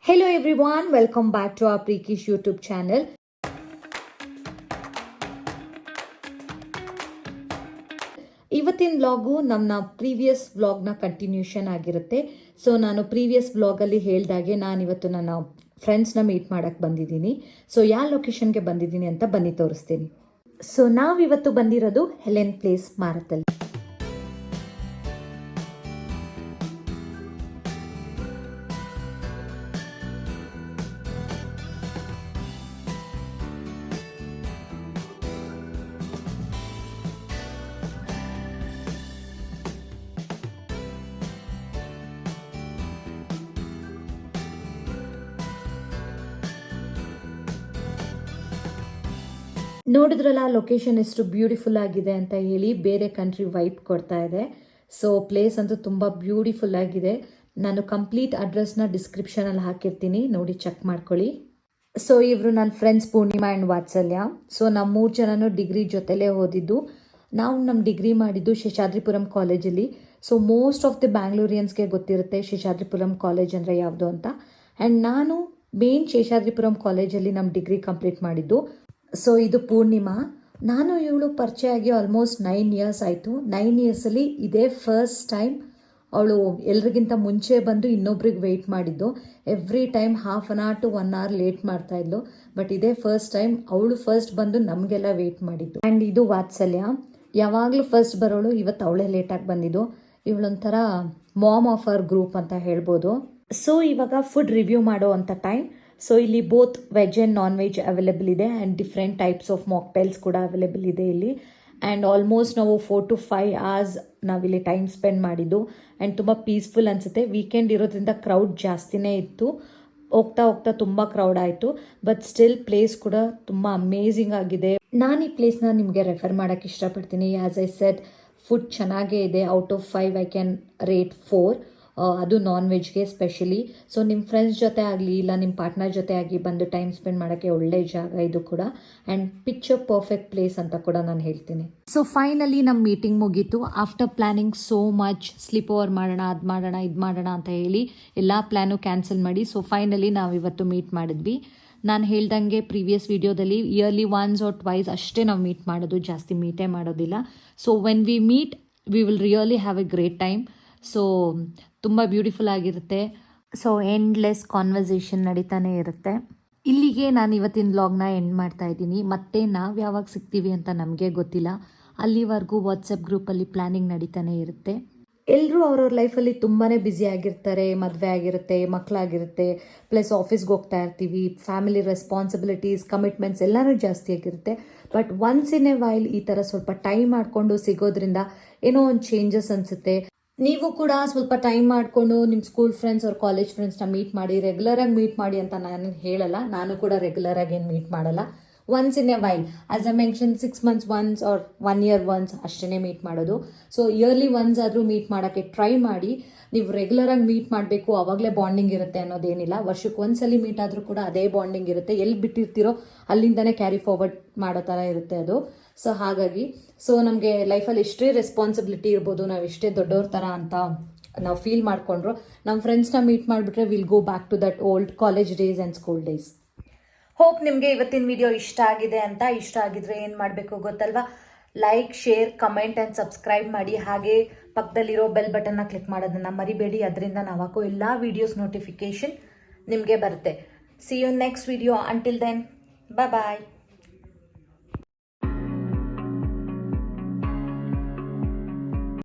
Hello everyone, welcome back to our Prekish YouTube channel. ಇವತ್ತಿನ vlog ನಮ್ಮ previous ವ್ಲಾಗ್ನ continuation ಆಗಿರುತ್ತೆ. ಸೊ ನಾನು ಪ್ರೀವಿಯಸ್ ವ್ಲಾಗಲ್ಲಿ ಹೇಳ್ದಾಗೆ ನಾನು ಇವತ್ತು ನನ್ನ ಫ್ರೆಂಡ್ಸ್ನ ಮೀಟ್ ಮಾಡೋಕ್ಕೆ ಬಂದಿದ್ದೀನಿ. ಸೊ ಯಾವ ಲೊಕೇಶನ್ಗೆ ಬಂದಿದ್ದೀನಿ ಅಂತ ಬನ್ನಿ ತೋರಿಸ್ತೀನಿ. ಸೊ ನಾವಿವತ್ತು ಬಂದಿರೋದು ಹೆಲೆನ್ ಪ್ಲೇಸ್ ಮಾರತಲ್ಲಿ ನೋಡಿದ್ರಲ್ಲ ಲೊಕೇಶನ್ ಎಷ್ಟು ಬ್ಯೂಟಿಫುಲ್ ಆಗಿದೆ ಅಂತ ಹೇಳಿ ಬೇರೆ ಕಂಟ್ರಿ ವೈಪ್ ಕೊಡ್ತಾ ಇದೆ. ಸೊ ಪ್ಲೇಸ್ ಅಂತೂ ತುಂಬ ಬ್ಯೂಟಿಫುಲ್ ಆಗಿದೆ. ನಾನು ಕಂಪ್ಲೀಟ್ ಅಡ್ರೆಸ್ನ ಡಿಸ್ಕ್ರಿಪ್ಷನಲ್ಲಿ ಹಾಕಿರ್ತೀನಿ. ನೋಡಿ ಚೆಕ್ ಮಾಡ್ಕೊಳ್ಳಿ. ಸೊ ಇವರು ನನ್ನ friends Poornima and Vatsalya. So ನಮ್ಮ ಮೂರು ಜನನೂ ಡಿಗ್ರಿ ಜೊತೆಲೇ ಓದಿದ್ದು. ನಾವು ನಮ್ಮ ಡಿಗ್ರಿ ಮಾಡಿದ್ದು ಶೇಷಾದ್ರಿಪುರಂ ಕಾಲೇಜಲ್ಲಿ ಸೊ ಮೋಸ್ಟ್ ಆಫ್ ದಿ ಬ್ಯಾಂಗ್ಳೂರಿಯನ್ಸ್ಗೆ ಗೊತ್ತಿರುತ್ತೆ ಶೇಷಾದ್ರಿಪುರಂ ಕಾಲೇಜ್ ಅಂದರೆ ಯಾವುದು ಅಂತ. ಆ್ಯಂಡ್ ನಾನು ಮೇನ್ ಶೇಷಾದ್ರಿಪುರಂ ಕಾಲೇಜಲ್ಲಿ ನಮ್ಮ ಡಿಗ್ರಿ ಕಂಪ್ಲೀಟ್ ಮಾಡಿದ್ದು. ಸೊ ಇದು ಪೂರ್ಣಿಮಾ. ನಾನು ಇವಳು ಪರಿಚಯ ಆಗಿ ಆಲ್ಮೋಸ್ಟ್ ನೈನ್ ಇಯರ್ಸ್ ಆಯಿತು. ನೈನ್ ಇಯರ್ಸಲ್ಲಿ ಇದೇ ಫಸ್ಟ್ ಟೈಮ್ ಅವಳು ಎಲ್ರಿಗಿಂತ ಮುಂಚೆ ಬಂದು ಇನ್ನೊಬ್ರಿಗೆ ವೆಯ್ಟ್ ಮಾಡಿದ್ದು. Every time half an hour to one hour late ಮಾಡ್ತಾ ಇದ್ಲು. ಬಟ್ ಇದೇ ಫಸ್ಟ್ ಟೈಮ್ ಅವಳು ಫಸ್ಟ್ ಬಂದು ನಮಗೆಲ್ಲ ವೆಯ್ಟ್ ಮಾಡಿದ್ದು. ಆ್ಯಂಡ್ ಇದು ವಾತ್ಸಲ್ಯ. ಯಾವಾಗಲೂ ಫಸ್ಟ್ ಬರೋಳು ಇವತ್ತು ಅವಳೇ ಲೇಟಾಗಿ ಬಂದಿದ್ದು. ಇವಳೊಂಥರ ಮಾಮ್ ಆಫ್ ಅವರ್ ಗ್ರೂಪ್ ಅಂತ ಹೇಳ್ಬೋದು. ಸೊ ಇವಾಗ ಫುಡ್ ರಿವ್ಯೂ ಮಾಡೋ ಅಂಥ ಟೈಮ್ ಸೊ ಇಲ್ಲಿ both veg and non veg available ಇದೆ and different types of mocktails ಕೂಡ ಅವೈಲೇಬಲ್ ಇದೆ ಇಲ್ಲಿ. ಆ್ಯಂಡ್ ಆಲ್ಮೋಸ್ಟ್ ನಾವು ಫೋರ್ ಟು ಫೈವ್ ಅವರ್ಸ್ ನಾವಿಲ್ಲಿ ಟೈಮ್ ಸ್ಪೆಂಡ್ ಮಾಡಿದ್ದು. ಆ್ಯಂಡ್ ತುಂಬ ಪೀಸ್ಫುಲ್ ಅನಿಸುತ್ತೆ. ವೀಕೆಂಡ್ ಇರೋದ್ರಿಂದ ಕ್ರೌಡ್ ಜಾಸ್ತಿನೇ ಇತ್ತು. ಹೋಗ್ತಾ ಹೋಗ್ತಾ ತುಂಬ ಕ್ರೌಡ್ ಆಯಿತು. ಬಟ್ ಸ್ಟಿಲ್ ಪ್ಲೇಸ್ ಕೂಡ ತುಂಬ ಅಮೇಝಿಂಗ್ ಆಗಿದೆ. ನಾನು ಈ ಪ್ಲೇಸ್ನ ನಿಮಗೆ ರೆಫರ್ ಮಾಡೋಕ್ಕೆ ಇಷ್ಟಪಡ್ತೀನಿ. ಆ್ಯಸ್ ಐ ಸೆಟ್ ಫುಡ್ ಚೆನ್ನಾಗೇ ಇದೆ. Out of five I can rate four ಅದು ನಾನ್ ವೆಜ್ಗೆ ಸ್ಪೆಷಲಿ ಸೊ ನಿಮ್ಮ ಫ್ರೆಂಡ್ಸ್ ಜೊತೆ ಆಗಲಿ, ಇಲ್ಲ ನಿಮ್ಮ ಪಾರ್ಟ್ನರ್ ಜೊತೆ ಆಗಲಿ ಬಂದು ಟೈಮ್ ಸ್ಪೆಂಡ್ ಮಾಡೋಕ್ಕೆ ಒಳ್ಳೆ ಜಾಗ ಇದು ಕೂಡ. ಆ್ಯಂಡ್ ಪಿಕ್ಚರ್ ಪರ್ಫೆಕ್ಟ್ ಪ್ಲೇಸ್ ಅಂತ ಕೂಡ ನಾನು ಹೇಳ್ತೀನಿ. ಸೊ ಫೈನಲಿ ನಮ್ಮ ಮೀಟಿಂಗ್ ಮುಗೀತು. After planning so much sleepover ಮಾಡೋಣ, ಅದು ಮಾಡೋಣ, ಇದು ಮಾಡೋಣ ಅಂತ ಹೇಳಿ ಎಲ್ಲ ಪ್ಲ್ಯಾನು ಕ್ಯಾನ್ಸಲ್ ಮಾಡಿ. ಸೊ ಫೈನಲಿ ನಾವು ಇವತ್ತು ಮೀಟ್ ಮಾಡಿದ್ವಿ. ನಾನು ಹೇಳ್ದಂಗೆ ಪ್ರೀವಿಯಸ್ ವಿಡಿಯೋದಲ್ಲಿ ಇಯರ್ಲಿ ಒನ್ಸ್ ಆರ್ ಟ್ವೈಸ್ ಅಷ್ಟೇ ನಾವು ಮೀಟ್ ಮಾಡೋದು. ಜಾಸ್ತಿ ಮೀಟೇ ಮಾಡೋದಿಲ್ಲ. So when we meet we will really have a great time so ತುಂಬ ಬ್ಯೂಟಿಫುಲ್ ಆಗಿರುತ್ತೆ. ಸೊ ಎಂಡ್ಲೆಸ್ ಕಾನ್ವರ್ಸೇಷನ್ ನಡೀತಾನೆ ಇರುತ್ತೆ. ಇಲ್ಲಿಗೆ ನಾನು ಇವತ್ತಿನ ಬ್ಲಾಗ್ನ ಎಂಡ್ ಮಾಡ್ತಾ ಇದ್ದೀನಿ. ಮತ್ತೆ ನಾವು ಯಾವಾಗ ಸಿಗ್ತೀವಿ ಅಂತ ನಮಗೆ ಗೊತ್ತಿಲ್ಲ. ಅಲ್ಲಿವರೆಗೂ ವಾಟ್ಸಪ್ ಗ್ರೂಪಲ್ಲಿ ಪ್ಲ್ಯಾನಿಂಗ್ ನಡೀತಾನೆ ಇರುತ್ತೆ. ಎಲ್ಲರೂ ಅವ್ರವ್ರ ಲೈಫಲ್ಲಿ ತುಂಬಾ ಬ್ಯುಸಿ ಆಗಿರ್ತಾರೆ, ಮದುವೆ ಆಗಿರುತ್ತೆ ಮಕ್ಕಳಾಗಿರುತ್ತೆ ಪ್ಲಸ್ ಆಫೀಸ್ಗೆ ಹೋಗ್ತಾ ಇರ್ತೀವಿ ಫ್ಯಾಮಿಲಿ ರೆಸ್ಪಾನ್ಸಿಬಿಲಿಟೀಸ್ ಕಮಿಟ್ಮೆಂಟ್ಸ್ ಎಲ್ಲನೂ ಜಾಸ್ತಿ ಆಗಿರುತ್ತೆ. But once in a while ಈ ಥರ ಸ್ವಲ್ಪ ಟೈಮ್ ಮಾಡಿಕೊಂಡು ಸಿಗೋದ್ರಿಂದ ಏನೋ ಒಂದು ಚೇಂಜಸ್ ಅನಿಸುತ್ತೆ. ನೀವು ಕೂಡ ಸ್ವಲ್ಪ ಟೈಮ್ ಮಾಡಿಕೊಂಡು ನಿಮ್ಮ ಸ್ಕೂಲ್ ಫ್ರೆಂಡ್ಸ್ ಅವ್ರ ಕಾಲೇಜ್ ಫ್ರೆಂಡ್ಸ್ನ ಮೀಟ್ ಮಾಡಿ ರೆಗ್ಯುಲರಾಗಿ ಮೀಟ್ ಮಾಡಿ ಅಂತ ನಾನು ಹೇಳಲ್ಲ. ನಾನು ಕೂಡ ರೆಗ್ಯುಲರಾಗಿ ಏನು ಮೀಟ್ ಮಾಡಲ್ಲ. Once in a while as I mention six months once or one year once ಅಷ್ಟೇ ಮೀಟ್ ಮಾಡೋದು. ಸೊ ಇಯರ್ಲಿ ಒನ್ಸ್ ಆದರೂ ಮೀಟ್ ಮಾಡೋಕ್ಕೆ ಟ್ರೈ ಮಾಡಿ. ನೀವು ರೆಗ್ಯುಲರಾಗಿ ಮೀಟ್ ಮಾಡಬೇಕು ಆವಾಗಲೇ ಬಾಂಡಿಂಗ್ ಇರುತ್ತೆ ಅನ್ನೋದೇನಿಲ್ಲ ವರ್ಷಕ್ಕೆ ಒಂದ್ಸಲಿ ಮೀಟ್ ಆದರೂ ಕೂಡ ಅದೇ ಬಾಂಡಿಂಗ್ ಇರುತ್ತೆ. ಎಲ್ಲಿ ಬಿಟ್ಟಿರ್ತೀರೋ ಅಲ್ಲಿಂದನೇ ಕ್ಯಾರಿ ಫಾರ್ವರ್ಡ್ ಮಾಡೋ ಥರ ಇರುತ್ತೆ ಅದು. ಸೊ ಹಾಗಾಗಿ ಸೊ ನಮಗೆ ಲೈಫಲ್ಲಿ ಎಷ್ಟೇ ರೆಸ್ಪಾನ್ಸಿಬಿಲಿಟಿ ಇರ್ಬೋದು, ನಾವು ಎಷ್ಟೇ ದೊಡ್ಡವ್ರ ಥರ ಅಂತ ನಾವು ಫೀಲ್ ಮಾಡಿಕೊಂಡ್ರು ನಮ್ಮ ಫ್ರೆಂಡ್ಸ್ನ ಮೀಟ್ ಮಾಡಿಬಿಟ್ರೆ will go back to that old college days and school days hope ನಿಮಗೆ ಇವತ್ತಿನ ವಿಡಿಯೋ ಇಷ್ಟ ಆಗಿದೆ ಅಂತ ಇಷ್ಟ ಆಗಿದ್ರೆ ಏನು ಮಾಡಬೇಕು ಗೊತ್ತಲ್ವಾ? Like share comment and subscribe ಮಾಡಿ. ಹಾಗೆ ಪಕ್ಕದಲ್ಲಿರೋ ಬೆಲ್ ಬಟನ್ನ ಕ್ಲಿಕ್ ಮಾಡೋದನ್ನು ಮರಿಬೇಡಿ. ಅದರಿಂದ ನಾವು ಹಾಕೋ ಎಲ್ಲ ವೀಡಿಯೋಸ್ ನೋಟಿಫಿಕೇಷನ್ ನಿಮಗೆ ಬರುತ್ತೆ. See you next video until then bye